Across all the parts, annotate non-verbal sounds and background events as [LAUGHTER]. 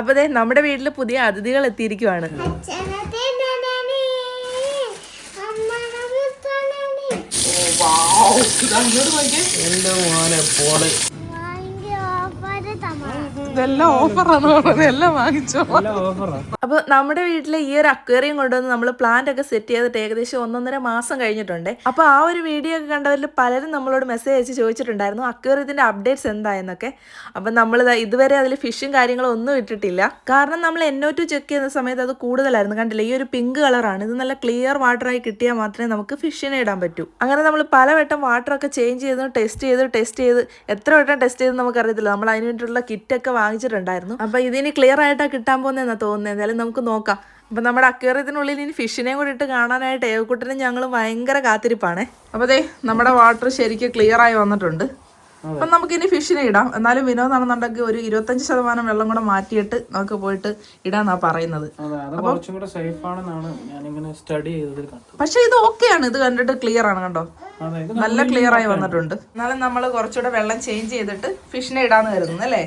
അപ്പൊ അതെ നമ്മുടെ വീട്ടിൽ പുതിയ അതിഥികൾ എത്തിയിരിക്കുവാണ്. ഇതെല്ലാം ഓഫറാണ്? ഇതെല്ലാം എല്ലാം വാങ്ങിച്ചോ ഓഫറാ. അപ്പോൾ നമ്മുടെ വീട്ടിലെ ഈ ഒരു അക്വേറിയം കൊണ്ടുവന്ന് നമ്മൾ പ്ലാന്റ് ഒക്കെ സെറ്റ് ചെയ്തിട്ട് ഏകദേശം ഒന്നൊന്നര മാസം കഴിഞ്ഞിട്ടുണ്ട്. അപ്പോൾ ആ ഒരു വീഡിയോ ഒക്കെ കണ്ടവരിൽ പലരും നമ്മളോട് മെസ്സേജ് അയച്ച് ചോദിച്ചിട്ടുണ്ടായിരുന്നു അക്വേറിയത്തിന്റെ അപ്ഡേറ്റ്സ് എന്തായെന്നൊക്കെ അപ്പോൾ നമ്മൾ ഇതുവരെ അതിൽ ഫിഷും കാര്യങ്ങളും ഒന്നും ഇട്ടിട്ടില്ല. കാരണം നമ്മൾ എന്നോ ടു ചെക്ക് ചെയ്യുന്ന സമയത്ത് അത് കൂടുതലായിരുന്നു. കണ്ടില്ല ഈ ഒരു പിങ്ക് കളറാണ് ഇത് നല്ല ക്ലിയർ വാട്ടറായി കിട്ടിയാൽ മാത്രമേ നമുക്ക് ഫിഷിനെ ഇടാൻ പറ്റൂ. അങ്ങനെ നമ്മൾ പലവട്ടം വാട്ടറൊക്കെ ചേഞ്ച് ചെയ്ത് ടെസ്റ്റ് ചെയ്ത് ടെസ്റ്റ് ചെയ്ത് എത്ര വട്ടം ടെസ്റ്റ് ചെയ്ത് നമുക്കറിയത്തില്ല. നമ്മൾ അതിന് വേണ്ടിയിട്ടുള്ള കിറ്റൊക്കെ വാങ്ങിച്ചിട്ടുണ്ടായിരുന്നു. അപ്പോൾ ഇതിന് ക്ലിയർ ആയിട്ടാണ് കിട്ടാൻ പോകുന്നതെന്നാണ് തോന്നുന്നത് എന്തായാലും നമുക്ക് നോക്കാം. അപ്പം നമ്മുടെ അക്വേറിയത്തിനുള്ളിൽ ഇനി ഫിഷിനെയും കൂടി ഇട്ട് കാണാനായിട്ട് ഏവക്കുട്ടനും ഞങ്ങൾ ഭയങ്കര കാത്തിരിപ്പാണ്. അപ്പോൾ അതെ നമ്മുടെ വാട്ടർ ശരിക്കും ക്ലിയർ ആയി വന്നിട്ടുണ്ട്. അപ്പം നമുക്കിനി ഫിഷിനെ ഇടാം. എന്നാലും വിനോദാണെന്നുണ്ടെങ്കിൽ ഒരു ഇരുപത്തഞ്ച് ശതമാനം വെള്ളം കൂടെ മാറ്റിയിട്ട് നമുക്ക് പോയിട്ട് ഇടാന്നാ പറയുന്നത്. പക്ഷെ ഇത് ഓക്കെയാണ്. ഇത് കണ്ടിട്ട് ക്ലിയർ ആണ് കണ്ടോ? നല്ല ക്ലിയർ ആയി വന്നിട്ടുണ്ട്. എന്നാലും നമ്മൾ കുറച്ചുകൂടെ വെള്ളം ചേഞ്ച് ചെയ്തിട്ട് ഫിഷിനെ ഇടാന്ന് കരുതുന്നു അല്ലേ?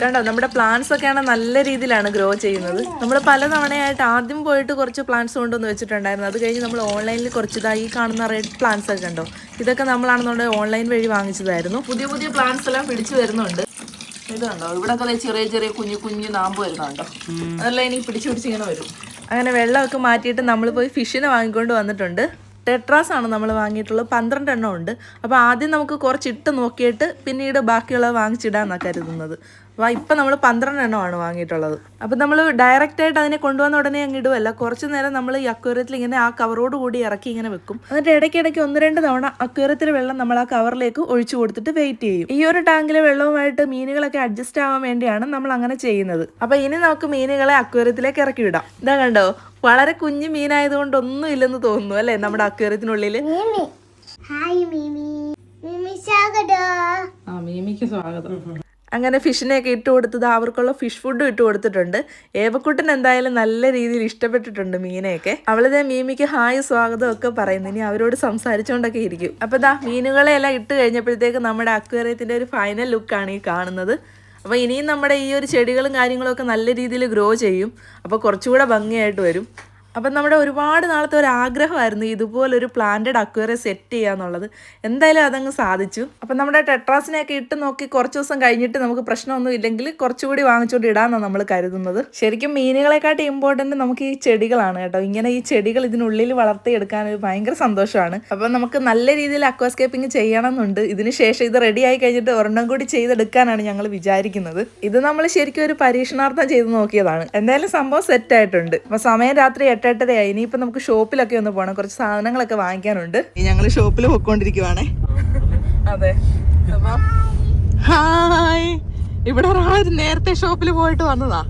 കണ്ടോ നമ്മുടെ പ്ലാന്റ്സ് ഒക്കെയാണ് നല്ല രീതിയിലാണ് ഗ്രോ ചെയ്യുന്നത്. നമ്മൾ പല തവണയായിട്ട് ആദ്യം പോയിട്ട് കുറച്ച് പ്ലാന്റ്സ് കൊണ്ടുവന്ന് വെച്ചിട്ടുണ്ടായിരുന്നു. അത് കഴിഞ്ഞ് നമ്മൾ ഓൺലൈനിൽ കുറച്ച് ഈ കാണുന്ന റെഡ് പ്ലാന്റ്സ് ഒക്കെ കണ്ടോ? ഇതൊക്കെ നമ്മളാണെന്നുണ്ടെങ്കിൽ ഓൺലൈൻ വഴി വാങ്ങിച്ചതായിരുന്നു. പുതിയ പുതിയ പ്ലാന്റ്സ് എല്ലാം പിടിച്ചു വരുന്നുണ്ട്. ഇതുണ്ടോ ഇവിടെ ഒക്കെ ചെറിയ ചെറിയ കുഞ്ഞു കുഞ്ഞു നാമ്പ് വരുന്നുണ്ടോ അതെല്ലാം ഇനി പിടിച്ചു പിടിച്ച് ഇങ്ങനെ വരും. അങ്ങനെ വെള്ളമൊക്കെ മാറ്റിയിട്ട് നമ്മൾ പോയി ഫിഷിനെ വാങ്ങിക്കൊണ്ട് വന്നിട്ടുണ്ട്. ടെട്രാസ് ആണ് നമ്മൾ വാങ്ങിയിട്ടുള്ളത്. പന്ത്രണ്ട് എണ്ണം ഉണ്ട്. അപ്പോൾ ആദ്യം നമുക്ക് കുറച്ചിട്ട് നോക്കിയിട്ട് പിന്നീട് ബാക്കിയുള്ളത് വാങ്ങിച്ചിടാമെന്നാണ് കരുതുന്നത്. ഇപ്പം നമ്മൾ പന്ത്രണ്ട് എണ്ണമാണ് വാങ്ങിയിട്ടുള്ളത്. അപ്പോൾ നമ്മൾ ഡയറക്റ്റ് ആയിട്ട് അതിനെ കൊണ്ടുവന്ന ഉടനെ അങ്ങ് ഇടുമല്ല കുറച്ച് നേരം നമ്മൾ ഈ അക്വേറിയത്തിൽ ഇങ്ങനെ ആ കവറോട് കൂടി ഇറക്കി ഇങ്ങനെ വെക്കും. എന്നിട്ട് ഇടയ്ക്കിടയ്ക്ക് ഒന്ന് രണ്ട് തവണ അക്വേറിയത്തിലെ വെള്ളം നമ്മൾ ആ കവറിലേക്ക് ഒഴിച്ചു കൊടുത്തിട്ട് വെയിറ്റ് ചെയ്യും. ഈ ഒരു ടാങ്കിലെ വെള്ളവുമായിട്ട് മീനുകളൊക്കെ അഡ്ജസ്റ്റ് ആവാൻ വേണ്ടിയാണ് നമ്മൾ അങ്ങനെ ചെയ്യുന്നത്. അപ്പോൾ ഇനി നമുക്ക് മീനുകളെ അക്വേറിയത്തിലേക്ക് ഇറക്കി വിടാം. ഇതാ കണ്ടോ? വളരെ കുഞ്ഞു മീനായതുകൊണ്ട് ഒന്നും ഇല്ലെന്ന് തോന്നുന്നു അല്ലേ നമ്മുടെ അക്വേറിയത്തിനുള്ളിൽ ഹായ് മീമി. മിമി സ്വാഗതം. ആ മീമിക്ക് സ്വാഗതം. അങ്ങനെ ഫിഷിനെയൊക്കെ ഇട്ട് കൊടുത്തത് അവർക്കുള്ള ഫിഷ് ഫുഡും ഇട്ട് കൊടുത്തിട്ടുണ്ട്. ഏവക്കുട്ടൻ എന്തായാലും നല്ല രീതിയിൽ ഇഷ്ടപ്പെട്ടിട്ടുണ്ട് മീനെയൊക്കെ. അവളിതേ മീമിക്ക് ഹായ് സ്വാഗതം ഒക്കെ പറയുന്നു. ഇനി അവരോട് സംസാരിച്ചുകൊണ്ടൊക്കെ ഇരിക്കും. അപ്പോൾ ദാ മീനുകളെ എല്ലാം ഇട്ട് കഴിഞ്ഞപ്പോഴത്തേക്ക് നമ്മുടെ അക്വേറിയത്തിന്റെ ഒരു ഫൈനൽ ലുക്കാണ് ഈ കാണുന്നത്. അപ്പോൾ ഇനിയും നമ്മുടെ ഈ ഒരു ചെടികളും കാര്യങ്ങളും ഒക്കെ നല്ല രീതിയിൽ ഗ്രോ ചെയ്യും. അപ്പോൾ കുറച്ചുകൂടെ ഭംഗിയായിട്ട് വരും. അപ്പം നമ്മുടെ ഒരുപാട് നാളത്തെ ഒരു ആഗ്രഹമായിരുന്നു ഇതുപോലൊരു പ്ലാന്റഡ് അക്വേറിയം സെറ്റ് ചെയ്യുക എന്നുള്ളത് എന്തായാലും അതങ്ങ് സാധിച്ചു. അപ്പം നമ്മുടെ ടെട്രാസിനെയൊക്കെ ഇട്ട് നോക്കി കുറച്ച് ദിവസം കഴിഞ്ഞിട്ട് നമുക്ക് പ്രശ്നമൊന്നും ഇല്ലെങ്കിൽ കുറച്ചുകൂടി വാങ്ങിച്ചുകൊണ്ട് ഇടാമെന്നാണ് നമ്മൾ കരുതുന്നത്. ശരിക്കും മീനുകളെക്കാട്ടി ഇമ്പോർട്ടന്റ് നമുക്ക് ഈ ചെടികളാണ് കേട്ടോ. ഇങ്ങനെ ഈ ചെടികൾ ഇതിനുള്ളിൽ വളർത്തിയെടുക്കാൻ ഒരു ഭയങ്കര സന്തോഷമാണ്. അപ്പം നമുക്ക് നല്ല രീതിയിൽ അക്വാസ്കേപ്പിംഗ് ചെയ്യണമെന്നുണ്ട്. ഇതിന് ശേഷം ഇത് റെഡി ആയി കഴിഞ്ഞിട്ട് ഒരെണ്ണം കൂടി ചെയ്തെടുക്കാനാണ് ഞങ്ങൾ വിചാരിക്കുന്നത്. ഇത് നമ്മൾ ശരിക്കും ഒരു പരീക്ഷണാർത്ഥം ചെയ്ത് നോക്കിയതാണ്. എന്തായാലും സംഭവം സെറ്റ് ആയിട്ടുണ്ട്. അപ്പം സമയം രാത്രി എട്ടെട്ടരയായി ഇനിയിപ്പോ നമുക്ക് ഷോപ്പിലൊക്കെ ഒന്ന് പോകണം കുറച്ച് സാധനങ്ങളൊക്കെ വാങ്ങിക്കാനുണ്ട്. ഞങ്ങൾ ഷോപ്പിൽ പോയിക്കൊണ്ടിരിക്കുവാണേ അതെ. ഹായ്. ഇവിടെ ഒരാൾ നേരത്തെ ഷോപ്പിൽ പോയിട്ട് വന്നതാ.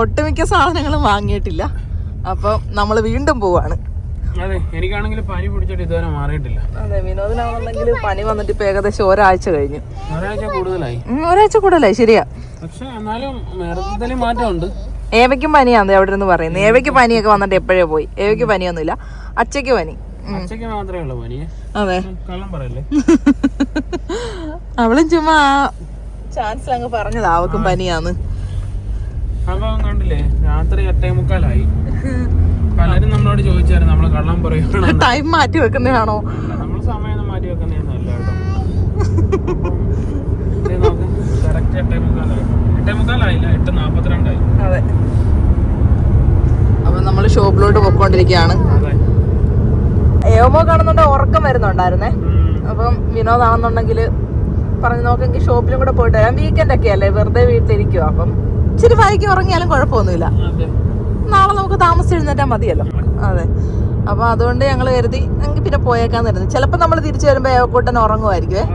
ഒട്ടുമിക്ക സാധനങ്ങളും വാങ്ങിയിട്ടില്ല. അപ്പം നമ്മൾ വീണ്ടും പോവാണ്. അതെ എനിക്കാണെങ്കിൽ പനി പിടിച്ചിട്ട് ഇതുവരെ മാറിയിട്ടില്ല. അതെ വിനോദനാണെന്നുണ്ടെങ്കിൽ പനി വന്നിട്ട് ഇപ്പൊ ഏകദേശം ഒരാഴ്ച കഴിഞ്ഞു. ഒരാഴ്ച കൂടുതലായി. ഒരാഴ്ച കൂടുതലായി ശരിയാ. പക്ഷെ എന്നാലും മാറ്റമുണ്ട്. ഏവയ്ക്കും പനിയാന്ന് അവിടെ നിന്ന് പറയുന്നത് ഏവയ്ക്ക് പനിയൊക്കെ വന്നിട്ട് എപ്പോഴേ പോയി? ഏവയ്ക്ക് പനിയൊന്നുമില്ല. അച്ഛയ്ക്ക് പനി. അതെ. [LAUGHS] അവളും ചുമ്മാ ചാൻസ് അങ്ങ് പറഞ്ഞതാ അവക്കും പനിയാന്ന്. അപ്പൊ കണ്ടില്ലേ? രാത്രി എട്ടേ മുക്കാലായി. [LAUGHS] പലരും നമ്മളോട് ചോദിച്ചായിരുന്നു നമ്മൾ കള്ളം പറയുകയാണോ ടൈം [LAUGHS] മാറ്റി വെക്കുന്നതാണോ? നമ്മൾ സമയം മാറ്റി വെക്കുന്നതല്ല കേട്ടോ. കറക്റ്റ് എട്ടേ മുക്കാലായി. അതെ. അപ്പൊ നമ്മൾ ഷോപ്പിലോട്ട് പൊക്കോണ്ടിരിക്കുകയാണ് ഏവമോ കാണുന്നുണ്ട്? ഉറക്കം വരുന്നുണ്ടായിരുന്നേ. അപ്പം വിനോദാണെന്നുണ്ടെങ്കിൽ പറഞ്ഞു നോക്കെങ്കിൽ ഷോപ്പിലും കൂടെ പോയിട്ട് വരാം. വീക്കെൻഡ് ഒക്കെ അല്ലേ? വെറുതെ വീട്ടിലിരിക്കുവോ. അപ്പം ഇച്ചിരി വൈകി ഉറങ്ങിയാലും കുഴപ്പമൊന്നുമില്ല. അതെ. നാളെ നമുക്ക് താമസിച്ച് എഴുന്നേറ്റാൽ മതിയല്ലോ അതെ. അപ്പൊ അതുകൊണ്ട് ഞങ്ങൾ കരുതി ഞങ്ങൾ പിന്നെ പോയേക്കാന്ന് കരുതി. ചിലപ്പോൾ നമ്മൾ തിരിച്ചു വരുമ്പോൾ ഏവക്കൂട്ടൻ ഉറങ്ങുമായിരിക്കും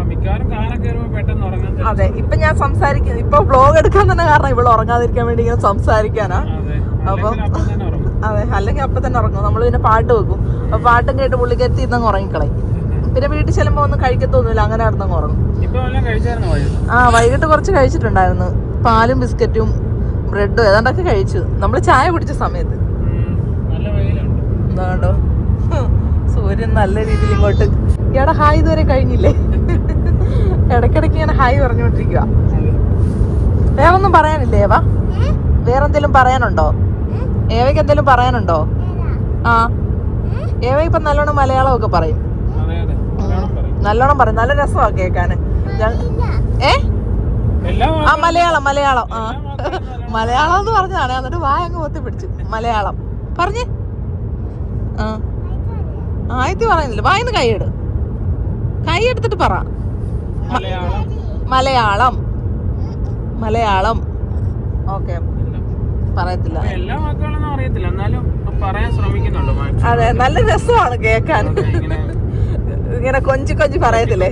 അതെ ഇപ്പൊ ഞാൻ സംസാരിക്കും ഇപ്പൊ വ്ലോഗ് എടുക്കാൻ തന്നെ കാരണം ഇവിടെ ഉറങ്ങാതിരിക്കാൻ വേണ്ടി ഇങ്ങനെ സംസാരിക്കാനാ. അപ്പം അതെ അല്ലെങ്കിൽ അപ്പൊ തന്നെ ഉറങ്ങും. നമ്മൾ പിന്നെ പാട്ട് വെക്കും. അപ്പൊ പാട്ടും കേട്ട് പുള്ളിക്കരുത്തി ഇന്നങ്ങ് ഉറങ്ങിക്കളയും. പിന്നെ വീട്ടിൽ ചെല്ലുമ്പോൾ ഒന്നും കഴിക്കത്തൊന്നുമില്ല അങ്ങനെ ആയിരുന്നു ഉറങ്ങും. ആ വൈകിട്ട് കുറച്ച് കഴിച്ചിട്ടുണ്ടായിരുന്നു. പാലും ബിസ്ക്കറ്റും ബ്രെഡും ഏതാണ്ടൊക്കെ കഴിച്ചു. നമ്മൾ ചായ കുടിച്ച സമയത്ത്. എന്താ കണ്ടോ സൂര്യൻ നല്ല രീതിയിൽ ഇങ്ങോട്ട്. ഇയാടെ ഹായ് ഇതുവരെ കഴിഞ്ഞില്ലേ? ഇടയ്ക്കിടയ്ക്ക് ഇങ്ങനെ ഹായ് പറഞ്ഞുകൊണ്ടിരിക്കുക വേറൊന്നും പറയാനില്ലേ ഏവ? വേറെന്തെങ്കിലും പറയാനുണ്ടോ? ഏവയ്ക്ക് എന്തെങ്കിലും പറയാനുണ്ടോ? ആ. ഏവ ഇപ്പൊ നല്ലോണം മലയാളമൊക്കെ പറയും. നല്ലോണം പറയും. നല്ല രസമാ കേൾക്കാന് ഞാൻ- ഏ? ആ മലയാളം മലയാളം. ആ. [LAUGHS] മലയാളം. എന്ന് പറഞ്ഞതാണ്. എന്നിട്ട് വായ അങ്ങ് പൊത്തി പിടിച്ചു മലയാളം. പറഞ്ഞേ. ആ. ആയത്തി പറയുന്നില്ല. വായന്ന് കൈയെടു. കൈ എടുത്തിട്ട് പറ. മലയാളം. മലയാളം. ഓക്കെ. പറയത്തില്ല. അപ്പൊ എല്ലാ വാക്കുകളൊന്നും അറിയത്തില്ല. എന്നാലും പറയാൻ ശ്രമിക്കുന്നുണ്ട് അതെ നല്ല രസമാണ് കേൾക്കാൻ. ഇങ്ങനെ കൊഞ്ചി കൊഞ്ചി പറയത്തില്ലേ?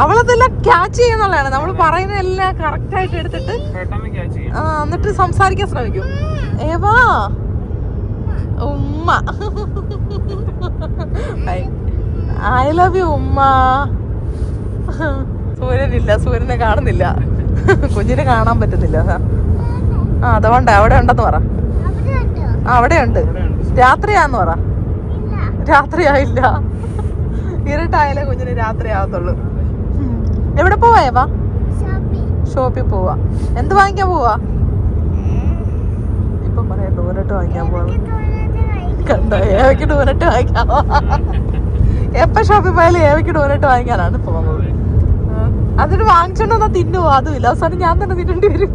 അവളതെല്ലാം ക്യാച്ച് ചെയ്യുന്നുള്ളതാണ് നമ്മൾ പറയുന്നതെല്ലാം കറക്റ്റ് ആയിട്ട് എടുത്തിട്ട് ആ എന്നിട്ട് സംസാരിക്കാൻ ശ്രമിക്കും. ഏവാ? ഉമ്മ. ഐ ലവ് യു ഉമ്മ. സൂര്യനില്ല സൂര്യനെ കാണുന്നില്ല. കുഞ്ഞിനെ കാണാൻ പറ്റുന്നില്ല. ആ അതുകൊണ്ട് അവിടെ ഉണ്ടെന്ന് പറ. അവിടെ ഉണ്ടോ. രാത്രിയാന്ന് പറ. രാത്രിയായില്ല. ഇരുട്ടായാലേ കുഞ്ഞിന് രാത്രിയാവത്തുള്ളൂ. എവിടെ പോവാ ഷോപ്പിൽ പോവാ. എന്ത് വാങ്ങിക്കാൻ പോവാ? ഇപ്പം പറയാം ടോയ്ലറ്റ് വാങ്ങിക്കാൻ പോവാ. കണ്ടോ? ഏവയ്ക്ക് ഡോനറ്റ് വാങ്ങിക്കാം എപ്പ ഷോപ്പിൽ പോയാലും ഏവയ്ക്ക് ഡോനറ്റ് വാങ്ങിക്കാനാണ് പോകുന്നത്. അതിന് വാങ്ങിച്ചോണ്ടെന്നാ തിന്നുവോ അതുമില്ല അവസാനം ഞാൻ തന്നെ തിന്നേണ്ടി വരും.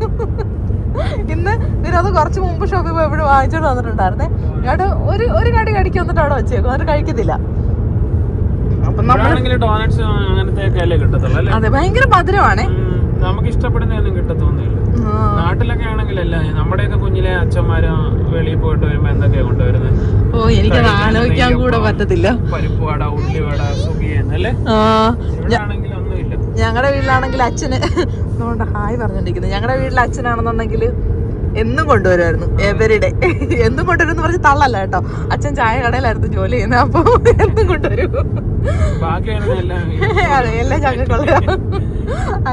ഇന്ന് വിനോദ് കുറച്ച് മുമ്പ് ഷോപ്പിൽ പോയപ്പോഴും വാങ്ങിച്ചോണ്ട് വന്നിട്ടുണ്ടായിരുന്നേ. ഇങ്ങോട്ട് ഒരു ഒരു കടി കടിക്ക് വന്നിട്ട് അവിടെ വെച്ചേക്കും. എന്നിട്ട് കഴിക്കത്തില്ല. അതെ ഭയങ്കര മധുരമാണേ. നമുക്ക് ഇഷ്ടപ്പെടുന്ന കിട്ടത്തൊന്നുമില്ല. നാട്ടിലൊക്കെ ആണെങ്കിലല്ല നമ്മുടെയൊക്കെ കുഞ്ഞിലെ അച്ഛന്മാര് വെളിയിൽ പോയിട്ട് വരുമ്പോ എന്തൊക്കെയാ കൊണ്ടുവരുന്നത്? ഓ എനിക്കത് ആലോചിക്കാൻ കൂടെ പറ്റത്തില്ല. പരിപ്പ് വട ഉള്ളി വട സുഖിയെന്നല്ലേ ആണെങ്കിൽ ഒന്നുമില്ല. ഞങ്ങളുടെ വീട്ടിലാണെങ്കിൽ അച്ഛന് [LAUGHS] അതുകൊണ്ട് ഹായ് പറഞ്ഞോണ്ടിരിക്കുന്നത് ഞങ്ങളുടെ വീട്ടിലെ അച്ഛനാണെന്നുണ്ടെങ്കിൽ എന്നും കൊണ്ടുവരുമായിരുന്നു എവരിഡേ. [LAUGHS] എന്നും കൊണ്ടുവരും പറഞ്ഞ് തള്ളല്ല കേട്ടോ. അച്ഛൻ ചായ കടയിലായിരുന്നു ജോലി ചെയ്യുന്നത്. അപ്പൊ എന്നും കൊണ്ടുവരും. [LAUGHS] അതെ എല്ലാം ഞങ്ങൾക്കുള്ള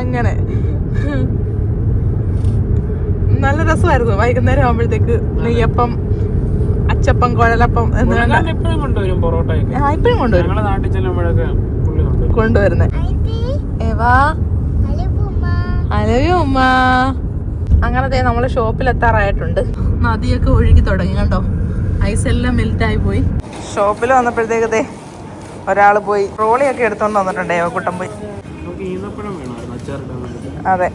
അങ്ങനെ. നല്ല രസമായിരുന്നു. വൈകുന്നേരം ആകുമ്പോഴത്തേക്ക് നെയ്യപ്പം അച്ചപ്പം കുഴലപ്പം എപ്പോഴും കൊണ്ടുവരും പൊറോട്ടയൊക്കെ. ആ ഇപ്പഴും കൊണ്ടുവരും. നാട്ടിൽ ചെല്ലുമ്പോഴൊക്കെ പുള്ളി കൊണ്ടുവരും. കൊണ്ടുവരുന്നേ. ഐതി ഏവാ? അലിപ്പുമ്മ ഹലോ ഉമ്മ. അങ്ങനെ ദേ നമ്മൾ ഷോപ്പിൽ എത്താറായിട്ടുണ്ട് നദിയൊക്കെ ഒഴുകി തുടങ്ങി കണ്ടോ? ഐസ് എല്ലാം മെൽറ്റ് ആയി പോയി. ഷോപ്പിൽ വന്നപ്പോഴത്തേക്ക് ഒരാൾ ഒരാൾ പോയി. ട്രോളിയൊക്കെ എടുത്തോണ്ട് വന്നിട്ടുണ്ട് കുട്ടം പോയി അതെ.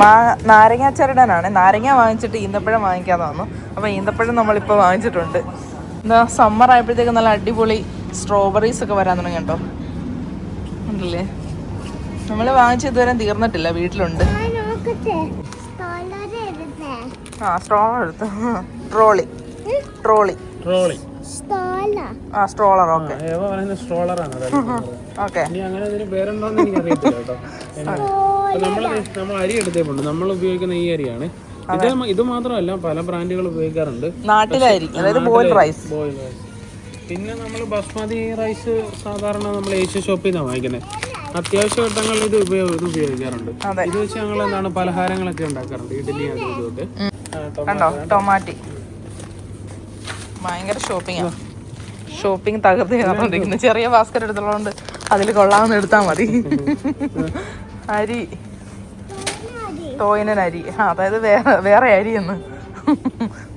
മാ നാരങ്ങ ചരടനാണ്. നാരങ്ങ വാങ്ങിച്ചിട്ട് ഈന്തപ്പഴം വാങ്ങിക്കാതെ വന്നു അപ്പോൾ ഈന്തപ്പഴം നമ്മളിപ്പോൾ വാങ്ങിച്ചിട്ടുണ്ട്. എന്താ സമ്മർ ആയപ്പോഴത്തേക്ക് നല്ല അടിപൊളി സ്ട്രോബെറീസ് ഒക്കെ വരാൻ തുടങ്ങി കേട്ടോ. ഉണ്ടല്ലേ? നമ്മൾ വാങ്ങിച്ച് ഇതുവരെ തീർന്നിട്ടില്ല. വീട്ടിലുണ്ട്. ആ സ്ട്രോളർ എടുത്തു. ട്രോളി. ട്രോളി. ട്രോളി. ആ സ്ട്രോളർ ഓക്കെ. ഓക്കെ. നമ്മൾ നമ്മൾ അരി എടുത്തേപ്പുണ്ട് നമ്മൾ ഉപയോഗിക്കുന്ന ഈ അരിയാണ്. ഇത് ഇത് മാത്രമല്ല പല ബ്രാൻഡുകൾ ഉപയോഗിക്കാറുണ്ട്. നാട്ടിലായിരിക്കും. അതായത് ബോയിൽ റൈസ്. Boil rice. പിന്നെ നമ്മൾ ബസ്മതി റൈസ് സാധാരണ നമ്മൾ ഏഷ്യ ഷോപ്പിൽ നിന്നാണ് വാങ്ങിക്കുന്നത് അത്യാവശ്യ ഘട്ടങ്ങളിൽ ഇത് ഉപയോഗ ഉപയോഗിക്കാറുണ്ട്. ഇത് വെച്ച് ഞങ്ങൾ എന്താണ് പലഹാരങ്ങളൊക്കെ ഉണ്ടാക്കാറുണ്ട്. ഇഡ്ഡലി അതും ഇതുമൊക്കെ കണ്ടോ? ടൊമാറ്റി ഭയങ്കര ഷോപ്പിംഗ് ഷോപ്പിംഗ് തകർത്ത് കയറാണ്ടിരിക്കുന്നു ചെറിയ ബാസ്ക്കറ്റ് എടുത്തുള്ളതുകൊണ്ട് അതിൽ കൊള്ളാമെന്ന് എടുത്താൽ മതി. അരി. തോയിനൻ അരി ആ അതായത് വേറെ വേറെ അരി എന്ന്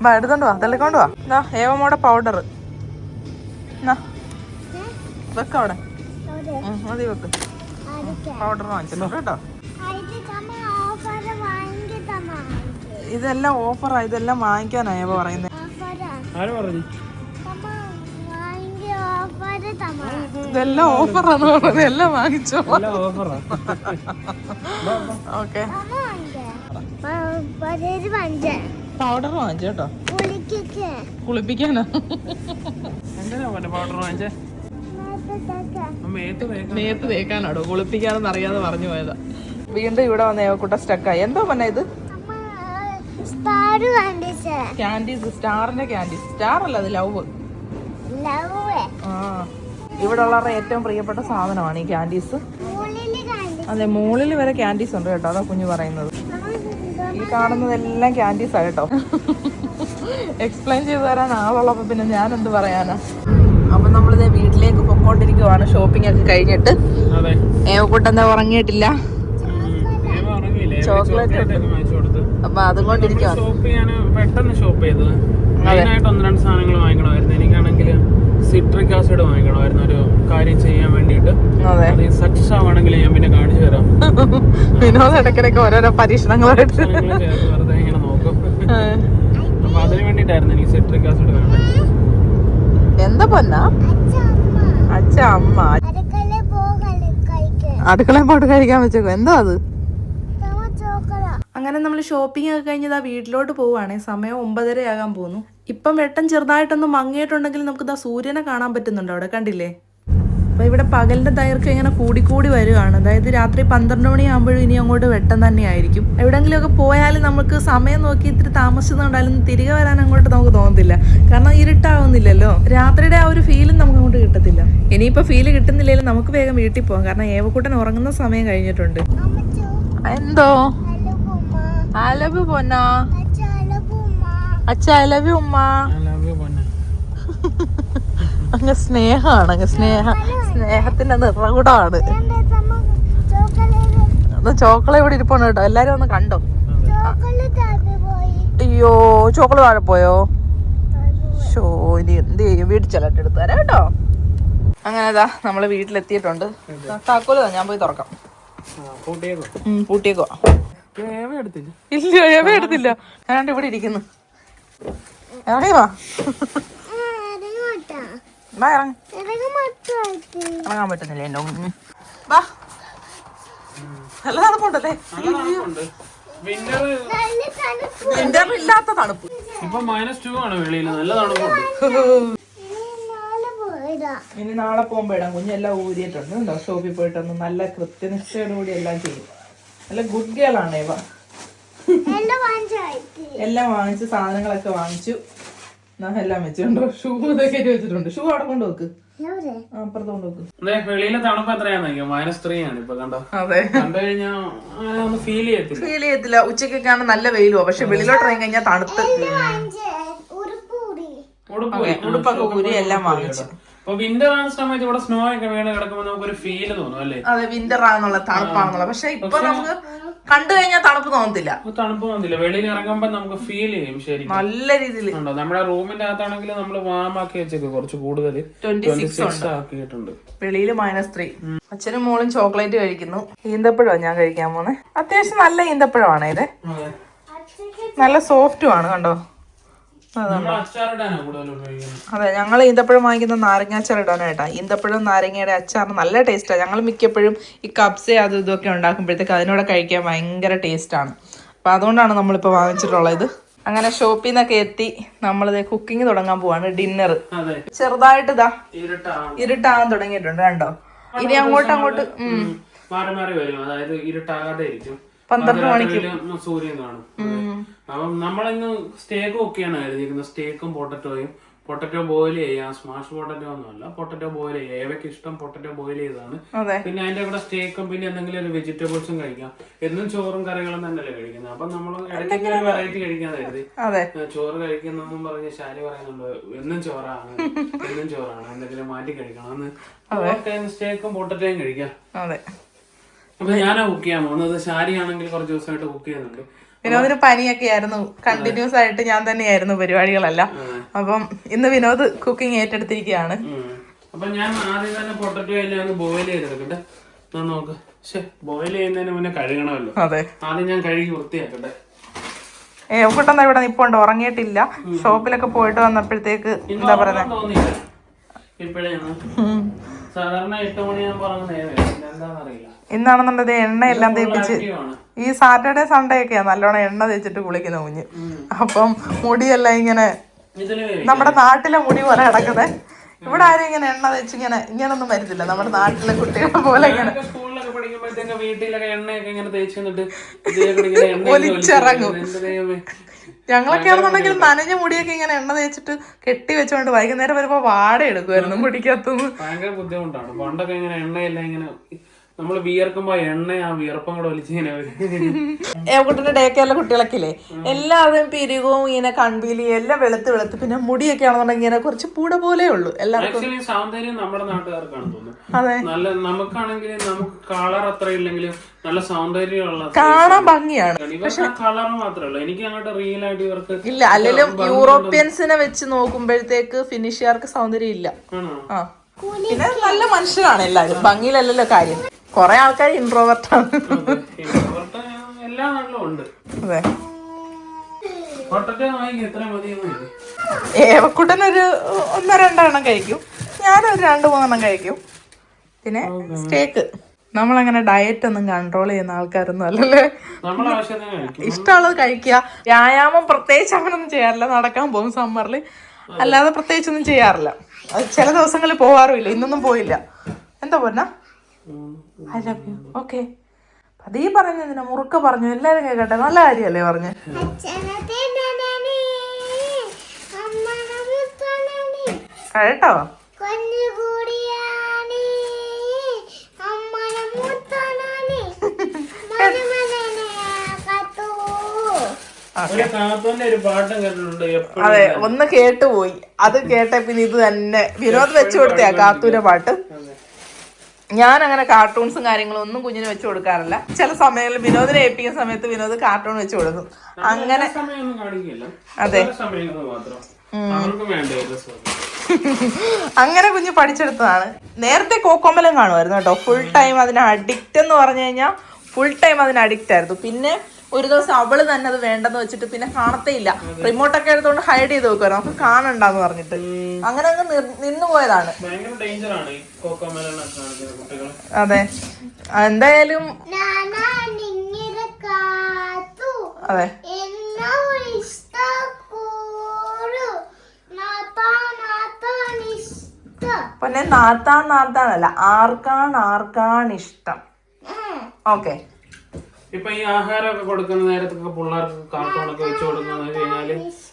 വാ എടുത്തോണ്ട് വാ തള്ളിക്കൊണ്ട് വാ. എന്നാ ഏവമോടെ പൗഡർ എന്നാ വെക്ക അവിടെ. ഉം, മതി വെക്ക്. പൗഡർ വാങ്ങിച്ചിട്ടുണ്ട് കേട്ടോ. ഇതെല്ലാം ഓഫറാ ഇതെല്ലാം വാങ്ങിക്കാനാ ഏവ പറയുന്നത് ഇതെല്ലാം ഓഫറാന്ന് പറഞ്ഞത് എല്ലാം വാങ്ങിച്ചോ ഓക്കെ. പൗഡർ വാങ്ങിച്ചു കേട്ടോ. കുളിപ്പിക്കാനോ. പൗഡർ വാങ്ങിച്ചേ? നേരത്തെ തേക്കാനാടോ. കുളിപ്പിക്കാനെന്ന് അറിയാതെ പറഞ്ഞു പോയതാ. വീണ്ടും ഇവിടെ വന്ന ഏവക്കുട്ട സ്റ്റക്കായി എന്തോ പറഞ്ഞ ഇത്? അമ്മ സ്റ്റാർ കണ്ടിച്ചേ ക്യാൻഡീസ് സ്റ്റാറിന്റെ ക്യാൻഡീസ് സ്റ്റാർ അല്ല അത് ലവ് ലവ് ആ. ഇവിടെ ഉള്ളവരുടെ ഏറ്റവും പ്രിയപ്പെട്ട സാധനമാണ് ഈ ക്യാൻഡീസ് അതെ മുകളിൽ വരെ ക്യാൻഡീസ് ഉണ്ട് കേട്ടോ അതാ കുഞ്ഞു പറയുന്നത്. ഈ കാണുന്നതെല്ലാം ക്യാൻഡീസാ കേട്ടോ. എക്സ്പ്ലെയിൻ ചെയ്തു തരാൻ ആളുള്ളപ്പോ പിന്നെ ഞാൻ എന്ത് പറയാനാ? അപ്പൊ നമ്മളിത് വീട്ടിലേക്ക് പോയിക്കൊണ്ടിരിക്കുവാണ് ഷോപ്പിംഗ് ഒക്കെ കഴിഞ്ഞിട്ട്. ഏവക്കൂട്ടെന്താ ഉറങ്ങിയിട്ടില്ല? ചോക്ലേറ്റ് അപ്പൊ അതും കൊണ്ടിരിക്കുവാണ്. ഷോപ്പ് ചെയ്യാൻ പെട്ടെന്ന് ഷോപ്പ് ചെയ്തത്. മെയിനായിട്ട് ഒന്ന് രണ്ട് സാധനങ്ങൾ വാങ്ങിക്കണമായിരുന്നു. സിട്രിക് ആസിഡ് വാങ്ങിക്കണമായിരുന്നു ഒരു കാര്യം ചെയ്യാൻ വേണ്ടിട്ട് സക്സസ് ആവണമെങ്കിൽ ഞാൻ പിന്നെ കാണിച്ചു തരാം. [LAUGHS] വിനോദ് ഇടയ്ക്കിടയ്ക്ക് ഓരോരോ പരീക്ഷണങ്ങളായിട്ട് ചേർത്ത് വെറുതെ ഇങ്ങനെ നോക്കും. അപ്പൊ അതിനു വേണ്ടിട്ടായിരുന്നു എനിക്ക് സിട്രിക് ആസിഡ് വേണ്ടത്. എന്താ പൊന്ന? അച്ഛ അമ്മ അടുക്കളയിൽ പോട്ട് കഴിക്കാൻ വെച്ചോ എന്താ അത്? അങ്ങനെ നമ്മൾ ഷോപ്പിംഗ് ഒക്കെ കഴിഞ്ഞത് ആ വീട്ടിലോട്ട് പോവുകയാണെങ്കിൽ സമയം ഒമ്പതര ആകാൻ പോകുന്നു. ഇപ്പം വെട്ടം ചെറുതായിട്ടൊന്ന് മങ്ങിയിട്ടുണ്ടെങ്കിൽ നമുക്ക് ഇതാ സൂര്യനെ കാണാൻ പറ്റുന്നുണ്ട് അവിടെ കണ്ടില്ലേ? അപ്പോൾ ഇവിടെ പകലിന്റെ ദൈർഘ്യം ഇങ്ങനെ കൂടിക്കൂടി വരികയാണ്. അതായത് രാത്രി പന്ത്രണ്ട് മണിയാകുമ്പോഴും ഇനി അങ്ങോട്ട് വെട്ടം തന്നെയായിരിക്കും. എവിടെയെങ്കിലുമൊക്കെ പോയാൽ നമുക്ക് സമയം നോക്കി ഇത്തിരി താമസിച്ചതുകൊണ്ടാലും തിരികെ വരാൻ അങ്ങോട്ട് നമുക്ക് തോന്നത്തില്ല. കാരണം ഇരുട്ടാവുന്നില്ലല്ലോ. രാത്രിയുടെ ആ ഒരു ഫീലും നമുക്ക് അങ്ങോട്ട് കിട്ടത്തില്ല. ഇനിയിപ്പോൾ ഫീൽ കിട്ടുന്നില്ലെങ്കിലും നമുക്ക് വേഗം വീട്ടിൽ പോകാം. കാരണം ഏവക്കൂട്ടൻ ഉറങ്ങുന്ന സമയം കഴിഞ്ഞിട്ടുണ്ട്. എന്തോ? അലബ് പൊന്നാ. അച്ഛ ഐ ലവ് യു ഉമ്മ. അങ്ങ് സ്നേഹമാണ് അങ്ങ് സ്നേഹ സ്നേഹത്തിന്റെ നിറകുടമാണ് ചോക്കള ഇവിടെ ഇരിപ്പാണ് കേട്ടോ. എല്ലാരും ഒന്ന് കണ്ടോ? അയ്യോ ചോക്കള താഴെ പോയോ? ഷോ ഇനി എന്ത് ചെയ്യും? വീട്ടിൽ ചെല്ലട്ടെ എടുത്തു തരാം കേട്ടോ. അങ്ങനെ ഇതാ നമ്മൾ വീട്ടിലെത്തിയിട്ടുണ്ട്. താക്കോൽ ഞാൻ പോയി തുറക്കാം. പൂട്ടിയേക്കോ ഇല്ല ഏവ എടുത്തില്ല. ഞാൻ ഇവിടെ ഇരിക്കുന്നു. വാ ഇറങ്ങോട്ടാ വാ ഇറങ്ങി. ഇറങ്ങാൻ പറ്റുന്നില്ല എന്റെ ഉം. വാ. നല്ല തണുപ്പുണ്ടല്ലേ? നല്ല തണുപ്പുണ്ട്. വിന്റർ നല്ല തണുപ്പ്. ഇപ്പൊ മൈനസ് ടു ആണ് വെളിയിൽ. നല്ല തണുപ്പുണ്ട്. ഇനി നാളെ പോയതാ ഇനി നാളെ പോകുമ്പോ ഇടാം. കുഞ്ഞെല്ലാം ഊരിയിട്ടുണ്ട്. ഷോപ്പിൽ പോയിട്ടൊന്ന് നല്ല കൃത്യനിഷ്ഠയോടുകൂടി എല്ലാം ചെയ്യും. നല്ല ഗുഡ് ഗേൾ ആണ് ഇവ എല്ലാം വാങ്ങിച്ചു സാധനങ്ങളൊക്കെ വാങ്ങിച്ചു. എല്ലാം വെച്ചിട്ടുണ്ടോ ഷൂ ഇതൊക്കെ വെച്ചിട്ടുണ്ട്. ഷൂ അവിടെ കൊണ്ട് വെക്ക്. അപ്പുറത്ത് കൊണ്ട് വെളിയിലെ തണുപ്പ് എത്രയാന്ന് മൈനസ് ത്രീ ആണ് ഇപ്പൊ കണ്ടോ? അതെ. കണ്ടു കഴിഞ്ഞാൽ ഫീൽ ചെയ്യത്തില്ല. ഫീൽ ചെയ്യത്തില്ല. ഉച്ചക്കൊക്കെയാണ് നല്ല വെയിലുവാ. പക്ഷെ വെളിയിലോട്ട് ഇറങ്ങി കഴിഞ്ഞാൽ തണുത്ത്. ഉടുപ്പൊക്കെ ഊരി എല്ലാം വാങ്ങിച്ചു. അപ്പൊ വിന്റർ ആകുന്ന സമയത്ത് ഇവിടെ സ്നോ ഒക്കെ വീണ് കിടക്കുമ്പോ നമുക്കൊരു ഫീൽ തോന്നും അല്ലേ? അതെ വിന്റർ ആണെന്നുള്ള തണുപ്പാണെന്നുള്ള. പക്ഷെ ഇപ്പൊ നമുക്ക് കണ്ടു കഴിഞ്ഞാൽ തണുപ്പ് തോന്നത്തില്ല. തണുപ്പ് തോന്നില്ല വെളിയിൽ ഇറങ്ങുമ്പോ നമുക്ക് ഫീൽ ചെയ്യും ശരി നല്ല രീതിയിൽ. നമ്മുടെ റൂമിന്റെ അകത്താണെങ്കിൽ നമ്മൾ വാം ആക്കി വെച്ചേക്ക് കുറച്ച് കൂടുതൽ ആക്കിയിട്ടുണ്ട്. വെളിയിൽ മൈനസ് ത്രീ അച്ഛനും മോളും ചോക്ലേറ്റ് കഴിക്കുന്നു. ഈന്തപ്പഴമാണ് ഞാൻ കഴിക്കാൻ പോന്നെ? അത്യാവശ്യം നല്ല ഈന്തപ്പഴമാണ് ഇത്. നല്ല സോഫ്റ്റുമാണ് കണ്ടോ നമ്മൾ അച്ചാറിടാനാ കൂടുതൽ ഉപയോഗിക്കുന്നത് അതെ ഞങ്ങൾ ഈന്തപ്പഴം വാങ്ങിക്കുന്ന നാരങ്ങാച്ചാർ ഇടാനായിട്ടാ ഈന്തപ്പഴം നാരങ്ങയുടെ അച്ചാർ നല്ല ടേസ്റ്റാണ് ഞങ്ങൾ മിക്കപ്പോഴും ഈ കബ്സ അതും ഇതൊക്കെ ഉണ്ടാക്കുമ്പോഴത്തേക്ക് അതിനോട് കഴിക്കാൻ ഭയങ്കര ടേസ്റ്റാണ്. അപ്പം അതുകൊണ്ടാണ് നമ്മളിപ്പോൾ വാങ്ങിച്ചിട്ടുള്ളത്. അങ്ങനെ ഷോപ്പിൽ നിന്നൊക്കെ എത്തി നമ്മളിത് കുക്കിംഗ് തുടങ്ങാൻ പോവാണ്. ഡിന്നർ. ചെറുതായിട്ട് ഇതാ ഇരുട്ടാകാൻ തുടങ്ങിയിട്ടുണ്ട് കണ്ടോ? ഇനി അങ്ങോട്ട് അങ്ങോട്ട്. മാറി മാറി വരും. അതായത് ഇരുട്ടാകാതെ ഇരിക്കും പന്ത്രണ്ട് മണിക്ക്. സൂര്യൻ കാണും. അപ്പം നമ്മളിന്ന് സ്റ്റേക്ക് ഒക്കെയാണ് കരുതിയിരിക്കുന്നത് സ്റ്റേക്കും പൊട്ടറ്റോയും പൊട്ടറ്റോ ബോയിൽ ചെയ്യാം സ്മാഷ് പൊട്ടറ്റോ ഒന്നുമല്ല പൊട്ടറ്റോ ബോയിൽ ചെയ്യാം ഏവയ്ക്ക് ഇഷ്ടം പൊട്ടറ്റോ ബോയിൽ ചെയ്തതാണ്. പിന്നെ അതിന്റെ കൂടെ സ്റ്റേക്കും പിന്നെ എന്തെങ്കിലും ഒരു വെജിറ്റബിൾസും കഴിക്കാം. എന്നും ചോറും കറികളും തന്നെയല്ലേ കഴിക്കുന്നത്. അപ്പൊ നമ്മൾ ഇടയ്ക്ക് വെറൈറ്റി കഴിക്കാൻ കരുതി. ചോറ് കഴിക്കുന്നെന്നും പറഞ്ഞ് ശാലി പറയുന്നുണ്ട്. എന്നും ചോറാണ്. എന്നും ചോറാണ്. എന്തെങ്കിലും മാറ്റി കഴിക്കണം എന്ന് സ്റ്റേക്കും പൊട്ടറ്റോയും കഴിക്കാം. അപ്പൊ ഞാനാ കുക്ക് ചെയ്യാൻ പോകുന്നത് ശാരി ആണെങ്കിൽ കുറച്ച് ദിവസമായിട്ട് കുക്ക് ചെയ്യുന്നുണ്ട്. വിനോദിന് പനിയൊക്കെ ആയിരുന്നു കണ്ടിന്യൂസ് ആയിട്ട് ഞാൻ തന്നെയായിരുന്നു പരിപാടികളെല്ലാം. അപ്പം ഇന്ന് വിനോദ് കുക്കിംഗ് ഏറ്റെടുത്തിരിക്കുകയാണ്. അപ്പൊ ഞാൻ ആദ്യം തന്നെ പൊട്ടറ്റോ എല്ലാം ബോയിൽ ചെയ്തെടുക്കട്ടെ. നോക്ക്. ബോയിൽ ചെയ്യുന്നതിന് മുന്നേ കഴുകണമല്ലോ. അതെ. ആദ്യം ഞാൻ കഴുകി വൃത്തിയാക്കട്ടെ. ഏ ഒക്കെട്ടെന്നാ ഇവിടെ നിപ്പുണ്ട്. ഉറങ്ങിയിട്ടില്ല. ഷോപ്പിലൊക്കെ പോയിട്ട് വന്നപ്പോഴത്തേക്ക് എന്താ പറയുന്നത് സാധാരണ എട്ട് മണിയാകുമ്പോൾ എന്താണെന്നറിയില്ല ഇന്നാണെന്നുണ്ടെങ്കിൽ എണ്ണയെല്ലാം തേപ്പിച്ച് ഈ സാറ്റർഡേ സൺഡേ ഒക്കെയാ നല്ലോണം എണ്ണ തേച്ചിട്ട് കുളിക്കുന്ന കുഞ്ഞ്. അപ്പം മുടിയെല്ലാം ഇങ്ങനെ നമ്മുടെ നാട്ടിലെ മുടി പോലെ കിടക്കുന്നത് ഇവിടെ ആരും ഇങ്ങനെ എണ്ണ തേച്ച് ഇങ്ങനെ ഇങ്ങനൊന്നും വരുന്നില്ല നമ്മുടെ നാട്ടിലെ കുട്ടികളെ പോലെ ഇങ്ങനെ. ഒലിച്ചിറങ്ങും. ഞങ്ങളൊക്കെ ആണെന്നുണ്ടെങ്കിൽ നനഞ്ഞ മുടിയൊക്കെ ഇങ്ങനെ എണ്ണ തേച്ചിട്ട് കെട്ടി വെച്ചോണ്ട് വൈകുന്നേരം വരുമ്പോ വാട എടുക്കുമായിരുന്നു മുടിക്കകത്തുനിന്ന്. ഭയങ്കര ബുദ്ധിമുട്ടാണ്. പണ്ടൊക്കെ ഇങ്ങനെ എണ്ണയില്ല ഇങ്ങനെ നമ്മൾ വിയർക്കുമ്പോ എണ്ണ ആ വിയർപ്പം കൂടെ ഏവക്കുട്ടിന്റെ ഡേ കെയറിലെ കുട്ടികളൊക്കെ ഇല്ലേ എല്ലാവരും പിരികവും ഇങ്ങനെ കൺപീലി എല്ലാം വെളുത്ത് വെളുത്ത് പിന്നെ മുടിയൊക്കെ ആണെന്നുണ്ടെങ്കിൽ ഇങ്ങനെ കുറച്ച് പൂട പോലെ ഉള്ളൂ. എല്ലാവർക്കും സൗന്ദര്യം നമ്മുടെ നാട്ടുകാർക്കാണ് തോന്നുന്നത്. നല്ല നമുക്കാണെങ്കിൽ നമുക്ക് കളർ അത്ര ഇല്ലെങ്കിലും നല്ല സൗന്ദര്യമുള്ള കാണാൻ ഭംഗിയാണ്. പക്ഷെ കളർ മാത്രമല്ല. എനിക്ക് അങ്ങോട്ട് റിയൽ ആയിട്ട് ഇവർക്ക് ഇല്ല അല്ലെങ്കിലും യൂറോപ്യൻസിനെ വെച്ച് നോക്കുമ്പോഴത്തേക്ക് ഫിനിഷുകാർക്ക് സൗന്ദര്യം ഇല്ല. പിന്നെ നല്ല മനുഷ്യരാണ് എല്ലാരും ഭംഗിയിലല്ലല്ലോ കാര്യം. കൊറേ ആൾക്കാർ ഇൻട്രോവർട്ടാണ് എല്ലാ നാട്ടിലും ഉണ്ട്. അതെ. മതി ഏവക്കുട്ടനൊരു ഒന്നോ രണ്ടെണ്ണം കഴിക്കും. ഞാനൊരു രണ്ട് മൂന്നെണ്ണം കഴിക്കും. പിന്നെ സ്റ്റേക്ക് നമ്മളങ്ങനെ ഡയറ്റ് ഒന്നും കൺട്രോൾ ചെയ്യുന്ന ആൾക്കാരൊന്നും അല്ലല്ലേ? ഇഷ്ടമുള്ളത് കഴിക്കുക. വ്യായാമം പ്രത്യേകിച്ച് അങ്ങനൊന്നും ചെയ്യാറില്ല. നടക്കാൻ പോകും സമ്മറിൽ അല്ലാതെ പ്രത്യേകിച്ചൊന്നും ചെയ്യാറില്ല. ചില ദിവസങ്ങളിൽ പോവാറുമില്ല. ഇന്നൊന്നും പോയില്ല. എന്താ പറഞ്ഞ ഐ ലവ് യു ഓക്കെ അതീ പറഞ്ഞതിന് മുറുക്ക പറഞ്ഞു. എല്ലാരും കേൾക്കട്ടെ. നല്ല കാര്യല്ലേ പറഞ്ഞു? കേട്ടോ? [LAUGHS] അതെ ഒന്ന് കേട്ടുപോയി. അത് കേട്ട പിന്നെ ഇത് തന്നെ. വിനോദ് വെച്ചു കൊടുത്തയാ കാത്തൂരെ പാട്ട്. ഞാൻ അങ്ങനെ കാർട്ടൂൺസും കാര്യങ്ങളും ഒന്നും കുഞ്ഞിന് വെച്ചു കൊടുക്കാറില്ല. ചില സമയങ്ങളിൽ വിനോദിനെ ഏൽപ്പിക്കുന്ന സമയത്ത് വിനോദ് കാർട്ടൂൺ വെച്ചു കൊടുക്കും. അങ്ങനെ അതെ. [LAUGHS] അങ്ങനെ കുഞ്ഞ് പഠിച്ചെടുത്തതാണ്. നേരത്തെ കോക്കോമ്പലം കാണുമായിരുന്നു കേട്ടോ. ഫുൾ ടൈം അതിന് അഡിക്റ്റ് എന്ന് പറഞ്ഞു കഴിഞ്ഞാൽ ഫുൾ ടൈം അതിന് അഡിക്റ്റ് ആയിരുന്നു. പിന്നെ ഒരു ദിവസം അവൾ തന്നെ അത് വേണ്ടെന്ന് വെച്ചിട്ട് പിന്നെ കാണത്തേ ഇല്ല റിമോട്ടൊക്കെ എടുത്തോണ്ട് ഹൈഡ് ചെയ്ത് വെക്കുവായിരുന്നു. നമുക്ക് കാണണ്ടെന്ന് പറഞ്ഞിട്ട്. അങ്ങനെ അങ്ങ് നിന്നു പോയതാണ്. അതെ. എന്തായാലും നാനാ നിങ്ങിര കാത്തു. അതെ. പിന്നെ നാത്താൻ നാത്താനല്ല ആർക്കാണ് ആർക്കാണ് ഇഷ്ടം? ഓക്കെ ഇപ്പൊ ഈ ആഹാരമൊക്കെ കൊടുക്കുന്ന നേരത്തൊക്കെ പിള്ളേർക്ക് കാർട്ടൂണൊക്കെ വെച്ച് കൊടുക്കുന്ന കഴിഞ്ഞാൽ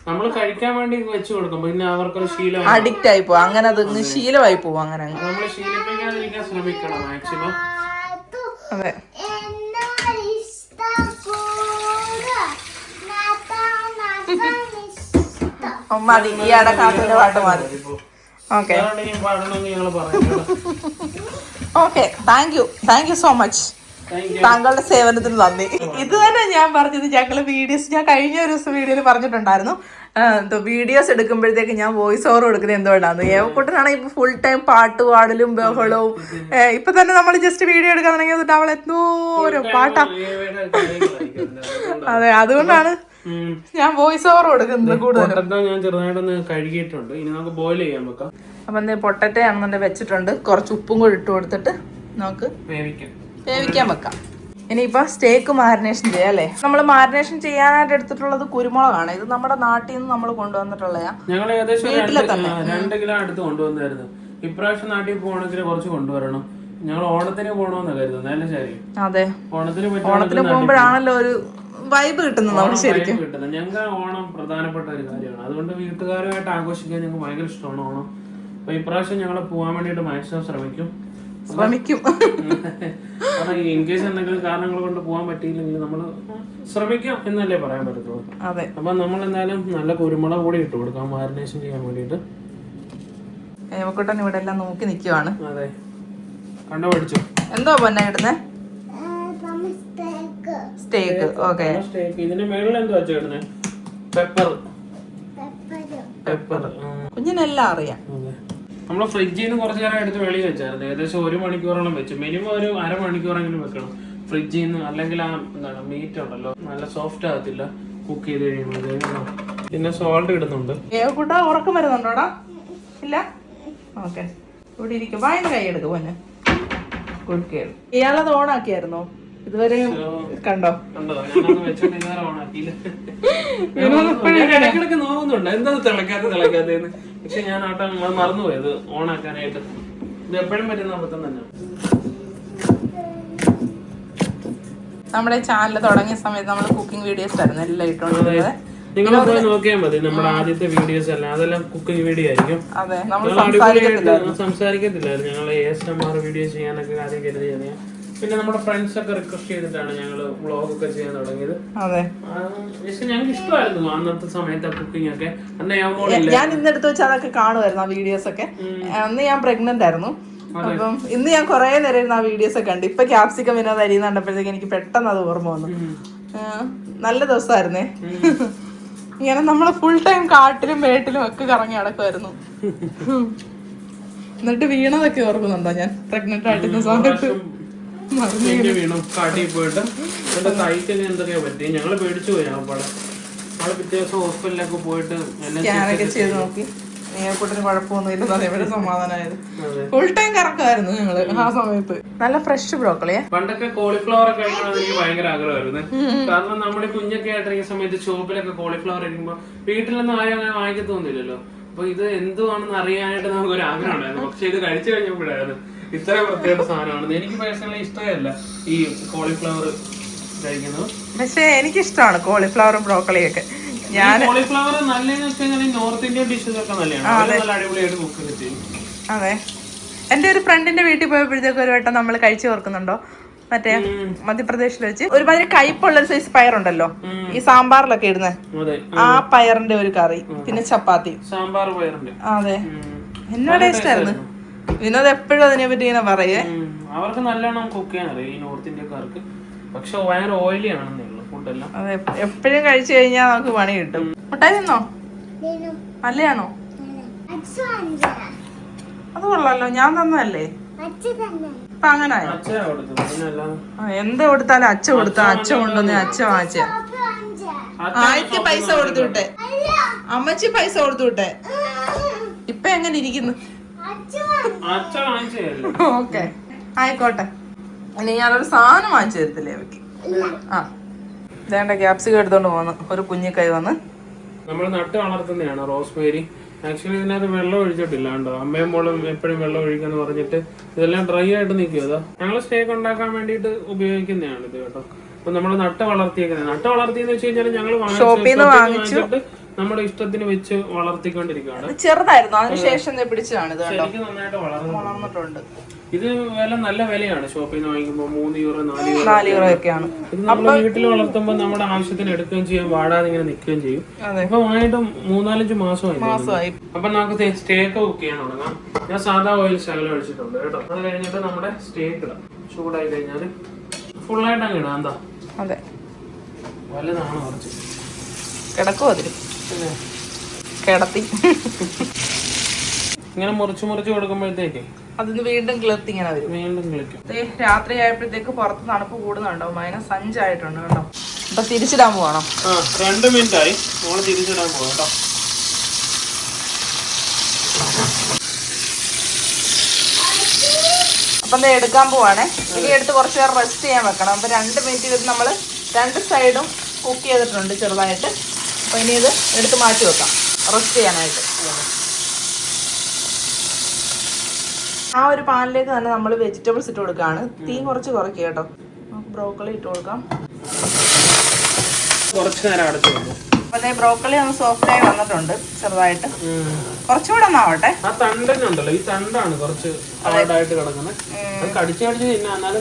നമ്മൾ കഴിക്കാൻ വേണ്ടി വെച്ച് കൊടുക്കും. പിന്നെ അവർക്കൊരു ശീലം അഡിക്റ്റ് ആയി പോവും. അങ്ങനെ അത് ശീലമായി പോകും അങ്ങനെ. അങ്ങ് നമ്മൾ ശീലിപ്പിക്കാതിരിക്കാൻ ശ്രമിക്കണം മാക്സിമം. അതെ. മതി ഈ അടക്കാത്തിന്റെ പാട്ട് മതി okay thank you thank you so much താങ്കളുടെ സേവനത്തിന് നന്ദി. ഇത് തന്നെ ഞാൻ പറഞ്ഞത് ഞങ്ങൾ വീഡിയോസ് ഞാൻ കഴിഞ്ഞ ഒരു ദിവസം വീഡിയോയിൽ പറഞ്ഞിട്ടുണ്ടായിരുന്നു. വീഡിയോസ് എടുക്കുമ്പോഴത്തേക്ക് ഞാൻ വോയിസ് ഓവർ കൊടുക്കുന്നത് എന്തുകൊണ്ടാണ് ഏവക്കൂട്ടനാണെങ്കിൽ ഇപ്പൊ ഫുൾ ടൈം പാട്ട് പാടലും ബഹളവും ഇപ്പൊ തന്നെ നമ്മൾ ജസ്റ്റ് വീഡിയോ എടുക്കാൻ അവൾ എന്തോരം പാട്ടാ. അതെ അതുകൊണ്ടാണ് ഞാൻ വോയിസ് ഓവർ കൊടുക്കുന്നത് കൂടുതൽ ഞാൻ ചെറുതായിട്ടൊന്ന് കഴുകിയിട്ടുണ്ട്. ഇനി നമുക്ക് ബോയിൽ ചെയ്യാൻ വെക്കാം. അപ്പം എന്തേ പൊട്ടറ്റോ ആണെന്നുണ്ടെങ്കിൽ വെച്ചിട്ടുണ്ട്. കുറച്ച് ഉപ്പും കൂടി ഇട്ട് കൊടുത്തിട്ട് നമുക്ക് വേവിക്കാം. വേവിക്കാൻ വെക്കാം. ഇനിയിപ്പോൾ സ്റ്റേക്ക് മാരിനേഷൻ ചെയ്യാം അല്ലേ നമ്മൾ മാരിനേഷൻ ചെയ്യാനായിട്ട് എടുത്തിട്ടുള്ളത് കുരുമുളകാണ്. ഇത് നമ്മുടെ നാട്ടിൽ നിന്ന് നമ്മൾ കൊണ്ടുവന്നിട്ടുള്ളതാ. ഞങ്ങൾ ഏകദേശം രണ്ട് ആ, രണ്ട് കിലോ അടുത്ത് കൊണ്ടുവന്നായിരുന്നു. ഇപ്രാവശ്യം നാട്ടിൽ പോകണമെങ്കിൽ കുറച്ച് കൊണ്ടുവരണം. ഞങ്ങൾ ഓണത്തിന് പോകണമെന്ന് കരുതുന്നു അല്ലേ ശരി. അതെ. ഓണത്തിന് ഓണത്തിന് പോകുമ്പോഴാണല്ലോ ഒരു വൈബ് കിട്ടുന്നത് നമ്മൾ ശരിക്കും. കിട്ടുന്നത്. ഞങ്ങൾക്ക് ഓണം പ്രധാനപ്പെട്ട ഒരു കാര്യമാണ്. അതുകൊണ്ട് വീട്ടുകാരുമായിട്ട് ആഘോഷിക്കാൻ ഞങ്ങൾക്ക് ഭയങ്കര ഇഷ്ടമാണ് ഓണം. അപ്പൊ ഇപ്രാവശ്യം ഞങ്ങൾ പോകാൻ വേണ്ടിയിട്ട് മാക്സിമം ശ്രമിക്കും. ശ്രമിക്കും. കാരണം ഇൻ കേസ് എന്തെങ്കിലും കാരണങ്ങൾ കൊണ്ട് പോകാൻ പറ്റിയില്ലെങ്കിൽ നമ്മൾ ശ്രമിക്കാം എന്നല്ലേ പറയാൻ പറ്റത്തുള്ളൂ. അതെ. അപ്പൊ നമ്മൾ എന്തായാലും നല്ല കുരുമുളക് കൂടി ഇട്ട് കൊടുക്കാം മാരിനേഷൻ ചെയ്യാൻ വേണ്ടിയിട്ട്. ഏവക്കുട്ടൻ ഇവിടെ എല്ലാം നോക്കി നിൽക്കുവാണ് അതെ. കണ്ടുപിടിച്ചു എന്തോ പൊന്നെ ഇടുന്നേ? സ്റ്റേക്ക്. ഓക്കെ. സ്റ്റേക്ക്. ഇതിന്റെ മേളിൽ എന്തോ വെച്ചാ ഇടുന്നേ? പെപ്പർ. പെപ്പർ. കുഞ്ഞിനെല്ലാം അറിയാം. നമ്മൾ ഫ്രിഡ്ജിൽ നിന്ന് കുറച്ച് നേരം എടുത്ത് വെളിയിൽ വെച്ചായിരുന്നു. ഏകദേശം ഒരു മണിക്കൂറോളം വെച്ചു. മിനിമം ഒരു അരമണിക്കൂറെങ്കിലും വെക്കണം. ഫ്രിഡ്ജിൽ നിന്ന് അല്ലെങ്കിൽ ആ എന്താണ് മീറ്റ് ഉണ്ടല്ലോ നല്ല സോഫ്റ്റ് ആകത്തില്ല കുക്ക് ചെയ്ത് കഴിയുമ്പോഴത്തേക്കും പിന്നെ സോൾട്ട് ഇടുന്നുണ്ട്. ഉറക്കം വരുന്നുണ്ടോടാ? ഇല്ല? ഓക്കെ ഇവിടെ ഇരിക്കും. വായന കൈ എടുക്കും ഗുഡ് കേൾ ഇയാളത് ഓണാക്കിയായിരുന്നോ ഇതുവരെ കണ്ടോ? കണ്ടോ? ഇടയ്ക്കിടയ്ക്ക് നോക്കുന്നുണ്ട്. എന്താ തിളക്കാത്ത തിളക്കാത്തന്ന് പക്ഷെ ഞാൻ ആട്ടം അത് മറന്നുപോയത് ഓണാക്കാനായിട്ട്. ഇത് എപ്പോഴും പറ്റുന്ന അബദ്ധം തന്നെ നമ്മുടെ ചാനൽ തുടങ്ങിയ സമയത്ത് നമ്മൾ കുക്കിംഗ് വീഡിയോസ് ആയിരുന്നു എല്ലാം ഇട്ടുകൊണ്ടിരുന്നത്. നിങ്ങൾ പോയി നോക്കിയാൽ മതി. നമ്മുടെ ആദ്യത്തെ വീഡിയോസ് എല്ലാം അതെല്ലാം കുക്കിംഗ് വീഡിയോ ആയിരിക്കും. അതെ സംസാരിക്കത്തില്ലായിരുന്നു. ഞങ്ങൾ A S M R video ചെയ്യാനൊക്കെ കാര്യം കരുതിയത്. പിന്നെ നമ്മുടെ ഫ്രണ്ട്സ് ഒക്കെ റിക്വസ്റ്റ് ചെയ്തിട്ടാണ് ഞങ്ങൾ വ്ളോഗ് ഒക്കെ ചെയ്യാൻ തുടങ്ങിയത്. അതെ. പക്ഷെ ഞങ്ങൾക്ക് ഇഷ്ടമായിരുന്നു അന്നത്തെ സമയത്ത് കുക്കിംഗ് ഒക്കെ. അന്ന് ഞാൻ ഞാൻ ഇന്നെടുത്ത് വെച്ച് അതൊക്കെ കാണുമായിരുന്നു ആ വീഡിയോസ് ഒക്കെ. അന്ന് ഞാൻ പ്രഗ്നന്റ് ആയിരുന്നു. അപ്പം ഇന്ന് ഞാൻ കുറെ നേരം ഇരുന്ന് ആ വീഡിയോസ് ഒക്കെ കണ്ടു. ഇപ്പൊ ക്യാപ്സിക്കം വിനോദ് അരി കണ്ടപ്പോഴത്തേക്ക് എനിക്ക് പെട്ടെന്ന് അത് ഓർമ്മ വന്നു. നല്ല ദിവസമായിരുന്നേ. ഇങ്ങനെ നമ്മൾ ഫുൾ ടൈം കാട്ടിലും വേട്ടിലും ഒക്കെ കറങ്ങി നടക്കുമായിരുന്നു. [LAUGHS] എന്നിട്ട് വീണതൊക്കെ ഓർക്കുന്നുണ്ടോ ഞാൻ? പ്രഗ്നന്റ് ആയിട്ടിരുന്ന സമയത്ത്. എന്റെ വീണു കാട്ടിൽ പോയിട്ട് എന്റെ തൈക്കിന് എന്തൊക്കെയാ പറ്റി ഞങ്ങൾ പേടിച്ചു പോയി അവിടെ. അവിടെ പിറ്റേ ദിവസം ഹോസ്പിറ്റലിലൊക്കെ പോയിട്ട് എന്നെ സ്കാനൊക്കെ ചെയ്ത് നോക്കി. നീയക്കൂട്ടിന് കുഴപ്പമൊന്നുമില്ലെന്ന് അതേപോലെ സമാധാനമായത് അതെ. ഫുൾ ടൈം കറക്കായിരുന്നു ഞങ്ങൾ ആ സമയത്ത്. നല്ല ഫ്രഷ് ബ്രോക്കളിയെ പണ്ടൊക്കെ കോളിഫ്ലവർ ഒക്കെ എനിക്ക് ഭയങ്കര ആഗ്രഹമായിരുന്നു. കാരണം നമ്മുടെ കുഞ്ഞൊക്കെ ആയിട്ടിരിക്കുന്ന സമയത്ത് ഷോപ്പിലൊക്കെ കോളിഫ്ലവർ കഴിക്കുമ്പോ വീട്ടിലൊന്നും ആരും അങ്ങനെ വാങ്ങിക്കത്തൊന്നുമില്ലല്ലോ. അപ്പൊ ഇത് എന്തുവാണെന്ന് അറിയാനായിട്ട് നമുക്ക് ഒരു ആഗ്രഹം ഉണ്ടായിരുന്നു പക്ഷെ ഇത് കഴിച്ചു കഴിഞ്ഞപ്പോഴായിരുന്നു ഇത്ര പ്രത്യേക സാധനമാണ് എനിക്ക് പേഴ്സണലി ഇഷ്ടമല്ല ഈ കോളിഫ്ലവർ കഴിക്കുന്നത്. പക്ഷെ എനിക്കിഷ്ടമാണ് കോളിഫ്ലവറും ബ്രോക്കളിയൊക്കെ ഞാൻ കോളിഫ്ലവർ നല്ലതെന്ന് നോർത്ത് ഇന്ത്യൻ ഡിഷസ് ഒക്കെ നല്ലതാണ്. നല്ല അടിപൊളിയായിട്ട് കുക്ക് ചെയ്യും അതെ. എന്റെ ഒരു ഫ്രണ്ടിന്റെ വീട്ടിൽ പോയപ്പോഴത്തേക്ക് ഒരു വട്ടം നമ്മൾ കഴിച്ചു ഓർക്കുന്നുണ്ടോ? മറ്റേ മധ്യപ്രദേശിൽ വെച്ച് ഒരുമാതിരി കയ്പുള്ള ഒരു സൈസ് പയറുണ്ടല്ലോ ഈ സാമ്പാറിലൊക്കെ ഇടുന്ന. ആ പയറിന്റെ ഒരു കറി. പിന്നെ ചപ്പാത്തി. സാമ്പാർ പയറുണ്ട് അതെ. എന്നോട് ആയിരുന്നു വിനോദ് എപ്പോഴും അതിനെ പറ്റി ഇങ്ങനെ പറയേ? അവർക്ക് നല്ലോണം കുക്ക് ചെയ്യാൻ അറിയാം. ഈ നോർത്ത് ഇന്ത്യക്കാർക്ക്. പക്ഷെ ഭയങ്കര ഓയിലി ആണെന്നുള്ളു ഫുഡെല്ലാം എപ്പോഴും കഴിച്ചു കഴിഞ്ഞാൽ നമുക്ക് പണി കിട്ടും. മുട്ടായി തിന്നോ? നല്ലയാണോ അത് കൊള്ളാലോ. ഞാൻ തന്നതല്ലേ? ഇപ്പൊ അങ്ങനെ എന്ത് കൊടുത്താലും അച്ഛ കൊടുത്താ. അച്ഛ കൊണ്ടുവന്ന് അച്ഛ വാച്ച ആയിട്ട് പൈസ കൊടുത്തു വിട്ടെ. അമ്മച്ചി പൈസ കൊടുത്തു വിട്ടെ. ഇപ്പൊ എങ്ങനെ ഇരിക്കുന്നു? ഓക്കെ. ആയിക്കോട്ടെ. ഇനി ഞാനൊരു സാധനം വാങ്ങിച്ചു തരത്തില്ലേ അവയ്ക്ക്? ആ. വേണ്ട ക്യാപ്സിക്കം എടുത്തോണ്ട് പോന്ന്. ഒരു കുഞ്ഞിക്കൈ വന്ന്. നമ്മൾ നട്ട് വളർത്തുന്നതാണ് റോസ്മേരി. ആക്ച്വലി ഇതിനകത്ത് വെള്ളം ഒഴിച്ചിട്ടില്ല കേട്ടോ അമ്മയും മോളും എപ്പോഴും വെള്ളം ഒഴിക്കാന്ന് പറഞ്ഞിട്ട് ഇതെല്ലാം ഡ്രൈ ആയിട്ട് നിൽക്കുക അതാ ഞങ്ങൾ സ്റ്റേക്ക് ഉണ്ടാക്കാൻ വേണ്ടിയിട്ട് ഉപയോഗിക്കുന്നതാണ് ഇത് കേട്ടോ. അപ്പൊ നമ്മൾ നട്ട് വളർത്തിയേക്കുന്നത് നട്ട് വളർത്തിയെന്ന് വെച്ച് കഴിഞ്ഞാൽ ഞങ്ങൾ ഷോപ്പിന്ന് വാങ്ങിച്ചു. നമ്മുടെ ഇഷ്ടത്തിന് വെച്ച് വളർത്തിക്കൊണ്ടിരിക്കുകയാണ്. ചെറുതായിരുന്നു. അതിനുശേഷം പിടിച്ചതാണ് ഇത് ശരിക്കും നന്നായിട്ട് വളർന്നിട്ടുണ്ട്. ഇത് വില നല്ല വിലയാണ് ഷോപ്പിൽ നിന്ന് വാങ്ങിക്കുമ്പോൾ. മൂന്ന് യൂറോ നാല് യൂറോ നാല് യൂറോ ഒക്കെയാണ്. ഇത് നമ്മൾ വീട്ടിൽ വളർത്തുമ്പോൾ നമ്മുടെ ആവശ്യത്തിന് എടുക്കുകയും ചെയ്യും. വാടാതെ ഇങ്ങനെ നിൽക്കുകയും ചെയ്യും. ഇപ്പൊ വാങ്ങിയിട്ട് മൂന്നാലഞ്ച് മാസമായി അപ്പൊ നമുക്ക് സ്റ്റേക്ക് കുക്ക് ചെയ്യാൻ തുടങ്ങാം. ഞാൻ സാധാ ഓയിൽ ശകലം ഒഴിച്ചിട്ടുണ്ട് കേട്ടോ. അത് കഴിഞ്ഞിട്ട് നമ്മുടെ സ്റ്റേക്ക് ഇടാം. ചൂടായി കഴിഞ്ഞാൽ ഫുള്ളായിട്ട് അങ്ങ് ഇടാം. എന്താ? അതെ. വലുതാണ് കുറച്ച്. കിടക്കും അതിൽ കിടത്തി. ഇങ്ങനെ മുറിച്ച് മുറിച്ച് കൊടുക്കുമ്പോഴത്തേക്ക് അതിന് വീണ്ടും കിളർത്തി ഇങ്ങനെ വരും. വീണ്ടും ക്ലിക്കും രാത്രി ആയപ്പോഴത്തേക്ക് പുറത്ത് തണുപ്പ് കൂടുന്നുണ്ടോ? മൈനസ് അഞ്ചായിട്ടുണ്ട് കേട്ടോ. അപ്പൊ തിരിച്ചിടാൻ പോകണം രണ്ട് മിനിറ്റ് ആയി നമ്മൾ തിരിച്ചിടാൻ പോകാം കേട്ടോ. അപ്പൊ എടുക്കാൻ പോവാണേ. ഇനി എടുത്ത് കുറച്ച് നേരം റെസ്റ്റ് ചെയ്യാൻ വെക്കണം. അപ്പൊ രണ്ട് മിനിറ്റ് ഇത് നമ്മൾ രണ്ട് സൈഡും കുക്ക് ചെയ്തിട്ടുണ്ട് ചെറുതായിട്ട്. അപ്പൊ ഇനി ഇത് എടുത്ത് മാറ്റി വെക്കാം. റെസ്റ്റ് ചെയ്യാനായിട്ട്. ആ ഒരു പാനിലേക്ക് തന്നെ നമ്മൾ വെജിറ്റബിൾസ് ഇട്ട് കൊടുക്കുകയാണ് തീ കുറച്ച് കുറയ്ക്കുക കേട്ടോ. നമുക്ക് ബ്രോക്കലി ഇട്ട് കൊടുക്കാം. കുറച്ച് നേരം അടച്ചു അതെ ബ്രോക്കലി ഒന്ന് സോഫ്റ്റ് ആയി വന്നിട്ടുണ്ട് ചെറുതായിട്ട്. കുറച്ചുകൂടെ ഒന്നാവട്ടെ ആ തണ്ടനുണ്ടല്ലോ ഈ തണ്ടാണ് കുറച്ച് കിടക്കുന്നത്. കടിച്ച് കടിച്ച്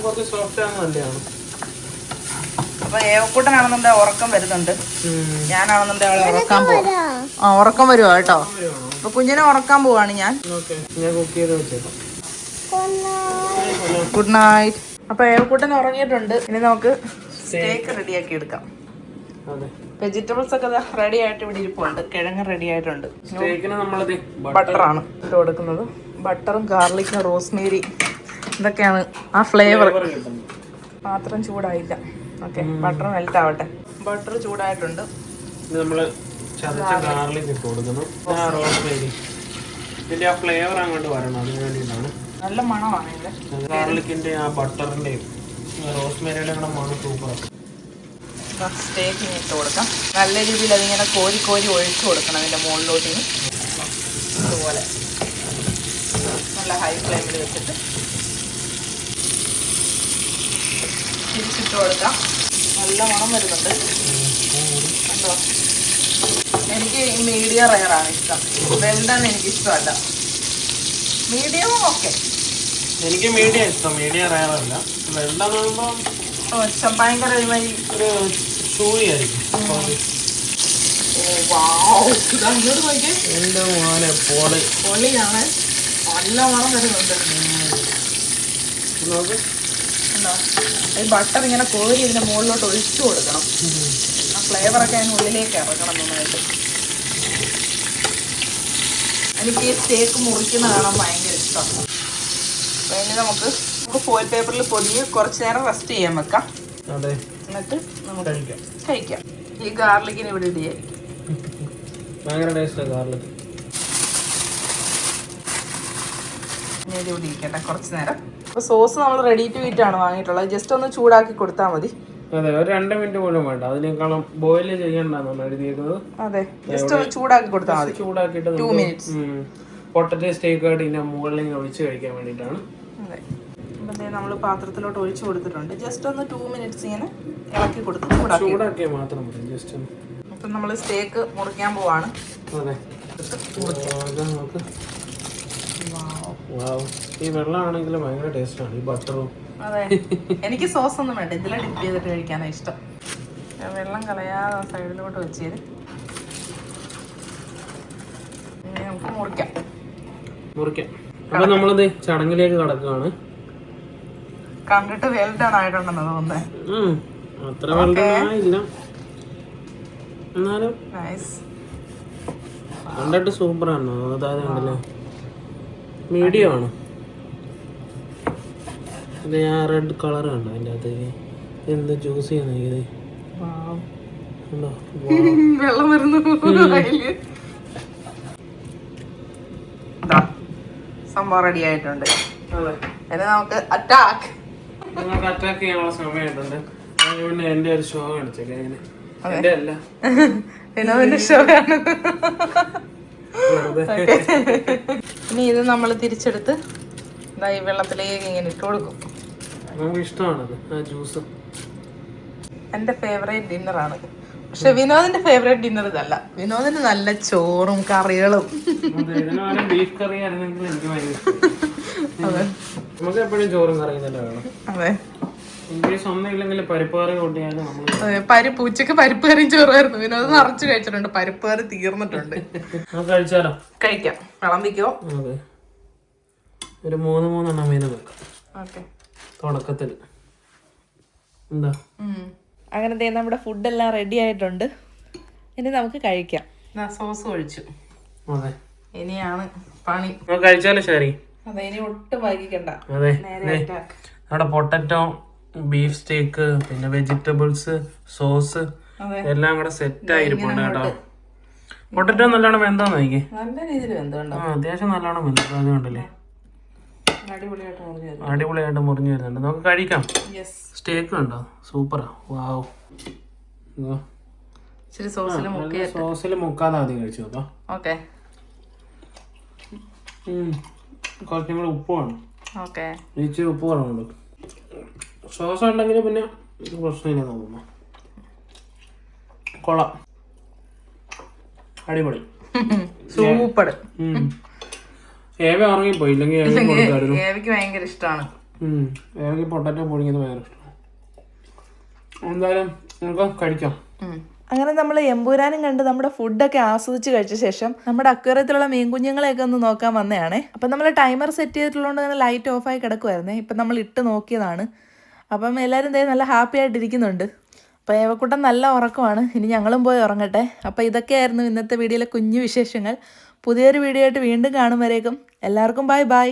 കുറച്ച് സോഫ്റ്റ് ആണ് നല്ലതാണ് അപ്പൊ ഏവക്കൂട്ടനാണെന്നുണ്ടെങ്കിൽ ഉറക്കം വരുന്നുണ്ട്. ഞാനാണെന്നുണ്ടെങ്കിൽ അവളെ ഉറക്കാൻ പോവാം. ആ ഉറക്കം വരുവാ കേട്ടോ. അപ്പൊ കുഞ്ഞിനെ ഉറക്കാൻ പോവാണ് ഞാൻ. ഓക്കേ. ഞാൻ കുക്ക് ചെയ്ത് ഗുഡ് നൈറ്റ് അപ്പൊ ഏവക്കൂട്ടൻ ഉറങ്ങിയിട്ടുണ്ട്. ഇനി നമുക്ക് സ്റ്റേക്ക് റെഡിയാക്കി എടുക്കാം. അതെ. വെജിറ്റബിൾസ് ഒക്കെ റെഡി ആയിട്ട് ഇവിടെ ഇരിപ്പുണ്ട്. കിഴങ്ങ് റെഡി ആയിട്ടുണ്ട് ബട്ടറാണ് ഇട്ട് കൊടുക്കുന്നത്. ബട്ടറും ഗാർലിക്കും റോസ്മേരി ഇതൊക്കെയാണ് ആ ഫ്ലേവർ പാത്രം ചൂടായില്ല. ഓക്കെ ബട്ടർ മെൽറ്റ് ആവട്ടെ ബട്ടർ ചൂടായിട്ടുണ്ട്. ഇത് നമ്മൾ ചതച്ച ഗാർലിക് ഇട്ട് റോസ്മേരി ഇതിന്റെ ആ ഫ്ലേവർ അങ്ങോട്ട് വരണം അതിന് വേണ്ടിയിട്ടാണ്. നല്ല മണമാണ് ഇതിന്റെ ഗാർലിക്കിന്റെ ആ ബട്ടറിന്റെയും റോസ്മേരിയുടെ കൂടെ മണം സൂപ്പർ സ്റ്റേക്ക് ഇട്ട് കൊടുക്കാം. നല്ല രീതിയിൽ അതിങ്ങനെ കോരി കോരി ഒഴിച്ചു കൊടുക്കണം അതിന്റെ മുകളിലോട്ടിന്. അതുപോലെ ഇതുപോലെ. നല്ല ഹൈ ഫ്ലെയിമിൽ വെച്ചിട്ട്. തിരിച്ചിട്ട് കൊടുക്കാം. നല്ല മണം വരുന്നുണ്ട്. കണ്ടോ? എനിക്ക് മീഡിയം റയറാണ് ഇഷ്ടം. വെൽഡൺ എനിക്ക് ഇഷ്ടമല്ല മീഡിയവും ഓക്കെ എനിക്ക് മീഡിയം ഇഷ്ടം. മീഡിയം റയറല്ല വെള്ളം ആകുമ്പോൾ ഭയങ്കര ഒരുമാതിരി ഒരു എന്റെ മോനെ പോളി. നല്ല മണം വരുന്നുണ്ട്. നോക്ക്. ഉണ്ടോ ഈ ബട്ടർ ഇങ്ങനെ കോരി ഇതിന്റെ മുകളിലോട്ട് ഒഴിച്ചു കൊടുക്കണം. ആ ഫ്ലേവറൊക്കെ അതിന് ഉള്ളിലേക്ക് ഇറങ്ങണം നന്നായിട്ട്. എനിക്ക് ഈ സ്റ്റേക്ക് മുറിക്കുന്ന കാണാൻ ഭയങ്കര ഇഷ്ടമാണ് അപ്പോൾ ഇനി നമുക്ക് നമുക്ക് ഫോയിൽ പേപ്പറിൽ പൊതിഞ്ഞ് കുറച്ച് നേരം റെസ്റ്റ് ചെയ്യാൻ വെക്കാം. എന്നിട്ട് നമുക്ക് കഴിക്കാം. കഴിക്കാം. ഈ ഗാർലിക്കിന് ഇവിടെ ഇടിയായിരിക്കും ഭയങ്കര ടേസ്റ്റാണ് ഗാർലിക് ഇരിക്കട്ടെ. കുറച്ച് നേരം അപ്പോൾ സോസ് നമ്മൾ റെഡി ടു ഈറ്റ് ആണ് വാങ്ങിയിട്ടുള്ളത്. ജസ്റ്റ് ഒന്ന് ചൂടാക്കി കൊടുത്താൽ മതി. അതെ ഒരു രണ്ട് മിനിറ്റ് പോലും വേണ്ട. അതിനേക്കാളും ബോയിൽ ചെയ്യണ്ടെന്നാണ് എഴുതിയേക്കുന്നത് അതെ ജസ്റ്റ് ഒന്ന് ചൂടാക്കി കൊടുത്താൽ മതി. ചൂടാക്കിയിട്ട് ടു മിനിറ്റ്സ് പൊട്ടറ്റോ സ്റ്റേക്ക് ആയിട്ട് ഇതിന്റെ മുകളിൽ ഒഴിച്ച് കഴിക്കാൻ വേണ്ടിയിട്ടാണ്. അതെ. അപ്പം നമ്മൾ പാത്രത്തിലോട്ട് ഒഴിച്ചു കൊടുത്തിട്ടുണ്ട്. ജസ്റ്റ് ഒന്ന് ടു മിനിറ്റ്സ് ഇങ്ങനെ ഇളക്കി കൊടുത്ത് ചൂടാക്കി ചൂടാക്കിയാൽ മാത്രം മതി ജസ്റ്റ് ഒന്ന്. അപ്പം നമ്മൾ സ്റ്റേക്ക് മുറിക്കാൻ പോവാണ്. അതെ. നമുക്ക്. ഈ വെള്ളമാണെങ്കിൽ ഭയങ്കര ടേസ്റ്റാണ്. ഈ ബട്ടറും. അതെ. എനിക്ക് സോസ് ഒന്നും വേണ്ട. ഇതിലെ ഡിപ്പ് ചെയ്തിട്ട് കഴിക്കാനാണ് ഇഷ്ടം. വെള്ളം കളയാതെ സൈഡിലോട്ട് വെച്ചേര്. ഇനി നമുക്ക് മുറിക്കാം. മുറിക്കാം. അപ്പൊ നമ്മളിത് ചടങ്ങിലേക്ക് കടക്കുകയാണ്. കണ്ടിട്ട് വെൽ ഡൺ ആയിട്ടുണ്ടെന്ന് തോന്നുന്നത് ഉം. അത്ര വെള്ളമായില്ല എന്നാലും നൈസ് കണ്ടിട്ട് സൂപ്പറാണ് അതായത് ഉണ്ടല്ലേ മീഡിയം ആണ് ആ റെഡ് കളർ കണ്ടോ അതിന്റെ അകത്ത്. എന്ത് ജ്യൂസ് ചെയ്യുന്ന ഇത്. ഉണ്ടോ? [LAUGHS] വെള്ളം വരുന്നു. കയ്യിൽ. ദാ, സംഭവം റെഡി ആയിട്ടുണ്ട്. ഇനി നമുക്ക് അറ്റാക്ക് നമുക്ക് അറ്റാക്ക് ചെയ്യാനുള്ള പിന്നെ എന്റെ ഒരു ഷോ കാണിച്ചേക്കെ എന്റെ അല്ല. [LAUGHS] പിന്നെ ഷോ വെറുതെ [LAUGHS] [LAUGHS] ഇനി ഇത് നമ്മൾ തിരിച്ചെടുത്ത് ഇതാ ഈ വെള്ളത്തിലേക്ക് ഇങ്ങനെ ഇട്ട് കൊടുക്കും. നമുക്ക് ഇഷ്ടമാണത് ആ ജ്യൂസ്. എന്റെ ഫേവറേറ്റ് ഡിന്നറാണ് പക്ഷെ വിനോദിന്റെ ഫേവറേറ്റ് ഡിന്നർ ഇതല്ല. വിനോദിന് നല്ല ചോറും കറികളും. ബീഫ് കറി ആയിരുന്നെങ്കിൽ എനിക്ക്. നമുക്ക് എപ്പോഴും ചോറും കറിയും തന്നെ വേണം. അതെ. പരിപ്പ് അതെ, ഉച്ചയ്ക്ക് പരിപ്പ് കറി ചോറായിരുന്നു വിനോദ് നിറച്ചു കഴിച്ചിട്ടുണ്ട്. പരിപ്പ് കറി തീർന്നിട്ടുണ്ട്. കഴിച്ചാലോ? കഴിക്കാം. വിളമ്പിക്കോ അതെ. ഒരു മൂന്ന് മൂന്നെണ്ണം വീതം വെക്കാം. തുടക്കത്തിൽ എന്താ? അങ്ങനെ ദേ നമ്മുടെ ഫുഡെല്ലാം റെഡി ആയിട്ടുണ്ട്. ഇനി നമുക്ക് കഴിക്കാം. സോസ് ഒഴിച്ചു. അതെ. ഇനിയാണ് പണി. കഴിച്ചാലോ ശരി? അതെ ഇനി ഒട്ടും വൈകിക്കണ്ട. അതെ. നമ്മുടെ പൊട്ടറ്റോ ബീഫ് സ്റ്റേക്ക് പിന്നെ വെജിറ്റബിൾസ് സോസ് എല്ലാം കൂടെ സെറ്റ് ആയിരിപ്പുണ്ട് കേട്ടോ. പൊട്ടറ്റോ നല്ലോണം വെന്താ നോക്കി നല്ല രീതിയിൽ വെന്തുണ്ടോ അത്യാവശ്യം നല്ലോണം വെന്തു. അത് കണ്ടില്ലേ? അടിപൊളിയായിട്ട് മുറിഞ്ഞു വരുന്നുണ്ട്. നമുക്ക് കഴിക്കാം. സ്റ്റേക്ക് ഉണ്ടോ? സൂപ്പറാ വാവ് സോസിൽ സോസിൽ മുക്കാതെ ആദ്യം കഴിച്ചു നോക്കാം. ഓക്കെ. കുറച്ചും കൂടെ ഉപ്പ് വേണം ഓക്കെ. ഇച്ചിരി ഉപ്പ് കുറവുണ്ട്. സോസ് ഉണ്ടെങ്കിൽ പിന്നെ പ്രശ്നമില്ല തോന്നുന്നു. കൊള്ളാം. അടിപൊളി. സൂപ്പർ. ഏവ ഏവ പോയി. ഇല്ലെങ്കിൽ ഭയങ്കര ഇഷ്ടമാണ്. ഏവയ്ക്ക് പൊട്ടറ്റോ പൊടിക്കുന്നത് ഭയങ്കര ഇഷ്ടമാണ് എന്തായാലും നമുക്ക് കഴിക്കാം. അങ്ങനെ നമ്മൾ എമ്പൂരാനും കണ്ട് നമ്മുടെ ഫുഡൊക്കെ ആസ്വദിച്ച് കഴിച്ച ശേഷം നമ്മുടെ അക്വേറിയത്തിലുള്ള മീൻ കുഞ്ഞുങ്ങളെയൊക്കെ ഒന്ന് നോക്കാൻ വന്നതാണേ അപ്പം നമ്മൾ ടൈമർ സെറ്റ് ചെയ്തിട്ടുള്ളതുകൊണ്ട് തന്നെ ലൈറ്റ് ഓഫായി കിടക്കുമായിരുന്നേ ഇപ്പം നമ്മൾ ഇട്ട് നോക്കിയതാണ്. അപ്പം എല്ലാവരും ദേ നല്ല ഹാപ്പി ആയിട്ടിരിക്കുന്നുണ്ട്. അപ്പോൾ ഏവക്കുട്ടൻ നല്ല ഉറക്കമാണ്. ഇനി ഞങ്ങളും പോയി ഉറങ്ങട്ടെ. അപ്പോൾ ഇതൊക്കെയായിരുന്നു ഇന്നത്തെ വീഡിയോയിലെ കുഞ്ഞു വിശേഷങ്ങൾ. പുതിയൊരു വീഡിയോ ആയിട്ട് വീണ്ടും കാണും വരേക്കും. എല്ലാവർക്കും ബൈ ബൈ